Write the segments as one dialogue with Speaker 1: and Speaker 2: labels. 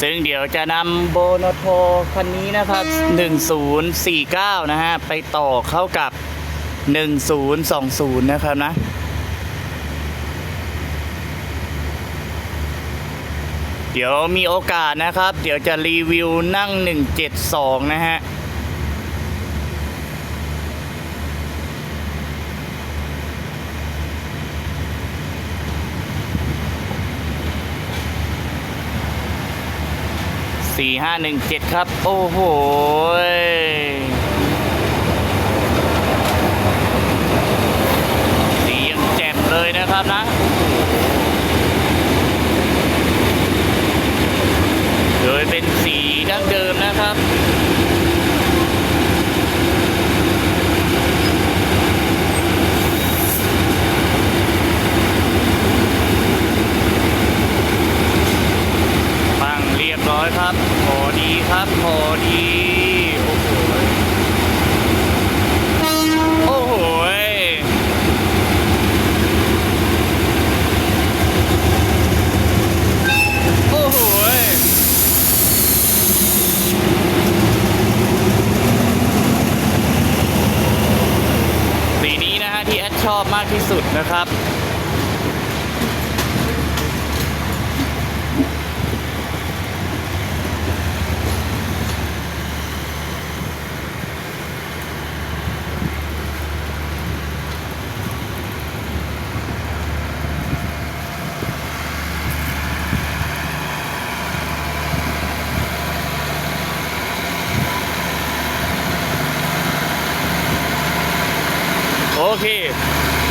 Speaker 1: ซึ่งเดี๋ยวจะนำโบโนโทคันนี้นะครับ 1049 นะฮะ ไปต่อเข้ากับ 1020 นะครับนะเดี๋ยวมีโอกาสนะครับ เดี๋ยวจะรีวิวนั่ง 172 นะฮะ สี่ห้าหนึ่งเจ็ดครับ โอ้โหสียังแจ่มเลยนะครับนะโดยเป็นสีดั้งเดิมนะครับปังเรียบร้อยครับ ครับพอดีโอ้โหโอ้โหยโอ้โหยสีนี้นะฮะที่แอดชอบมากที่สุดนะครับ เค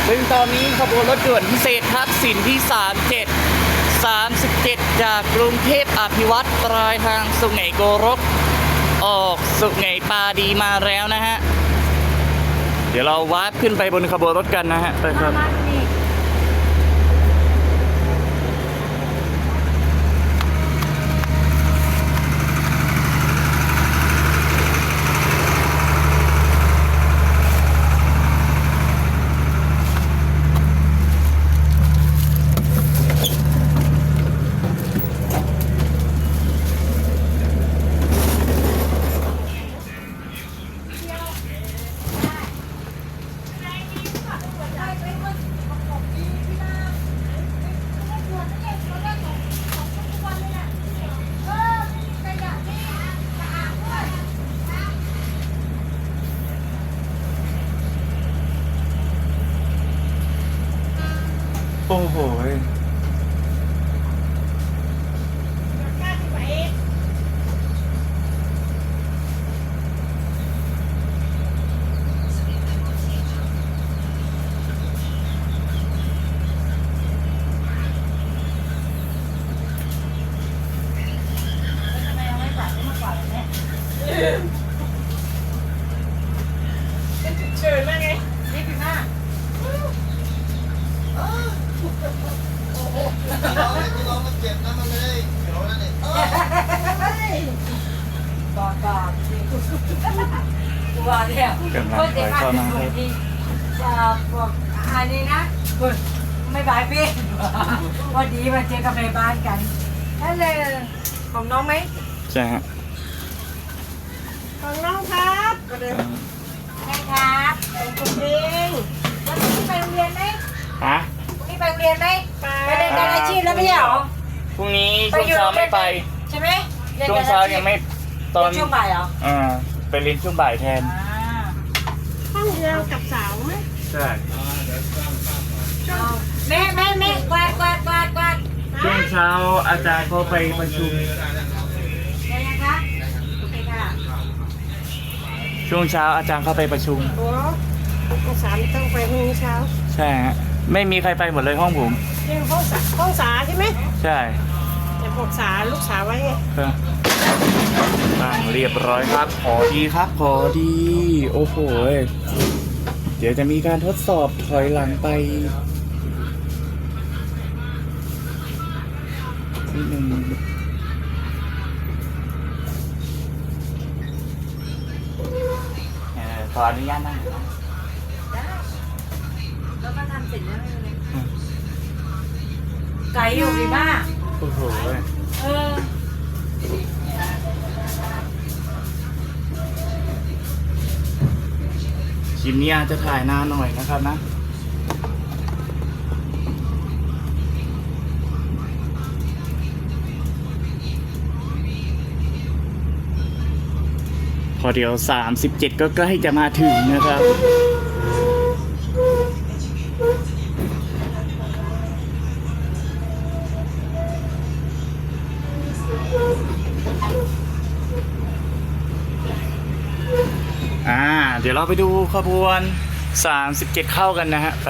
Speaker 1: ซึ่งตอนนี้ขบวนรถด่วนพิเศษทักษิณที่ 37 37 จากกรุงเทพอภิวัตรปลายทางสุไหงโกรก ออกสุไหงปาดีมาแล้วนะฮะ เดี๋ยวเราวาร์ปขึ้นไปบนขบวนรถกันนะฮะไปครับ โอ้โห
Speaker 2: เชิญมาไงนี่คือหน้า ก่อนก่อนตัวเนี่ย
Speaker 1: กำลังถอยเข้ามาครับ
Speaker 2: จะบอกอันนี้นะคุณไม่บายพี่วันดีมาเจอกับในบ้านกันนั่นเลยของน้องไหม
Speaker 1: ใช่ฮะ
Speaker 2: ของน้องครับก็เลยใช่ครับของคุณเองวันนี้ไปโรงเรียนไหม
Speaker 1: ฮะ
Speaker 2: วันนี้ไปโรงเรียนไหมไปเรียนการอาชีพแล้วไม่ใช่เหรอ
Speaker 1: พรุ่งนี้ช่วงเช้าไม่ไป
Speaker 2: ใช่ไหมรีน
Speaker 1: ช่วง
Speaker 2: กรอ
Speaker 1: เช้า
Speaker 2: ชีพ
Speaker 1: ยังไม่ ตอน
Speaker 2: ช่วงบ่ายเหรอ
Speaker 1: อ่าไปเรียนช่วงบ่ายแทน
Speaker 2: ห้องเดียวกับสาวไหม
Speaker 1: ใช่
Speaker 2: แม่แม่แม่กวาดกวาดกวาดกวาด
Speaker 1: ช่วงเช้าอาจารย์เขาไปประชุม
Speaker 2: ยังไงคะโอเคค่ะ
Speaker 1: ช่วงเช้าอาจารย์เข้าไปประชุม
Speaker 3: โอ้ภาษาไม่ต้องไปพรุ่งนี้เช้า
Speaker 1: ใช่ฮะ ไม่มีใครไปหมดเลยห้องผม
Speaker 3: เรียนห้องสาห้องสาใช่ไหม
Speaker 1: ใช่
Speaker 3: แต่บอกสาลูกสาวไว้ไง
Speaker 1: ครับ ตั้งเรียบร้อยครับ ขอดีครับ ขอดี โอ้โหยเดี๋ยวจะมีการทดสอบถอยหลังไปนิดนึงเอ่อขออนุญาตนั่ง
Speaker 2: แล้วก็ทำเสร็จแล้วไม่เป็นไรไก่อยู่ดีมาก
Speaker 1: โอ้โหย
Speaker 2: เออ
Speaker 1: ลิปนี้อาจจะถ่ายนานหน่อยนะครับนะ พอเดี๋ยว 37 ก็ใกล้จะมาถึงนะครับ ดี๋ยวเราไปดูขบวน 37 เข้ากันนะฮะ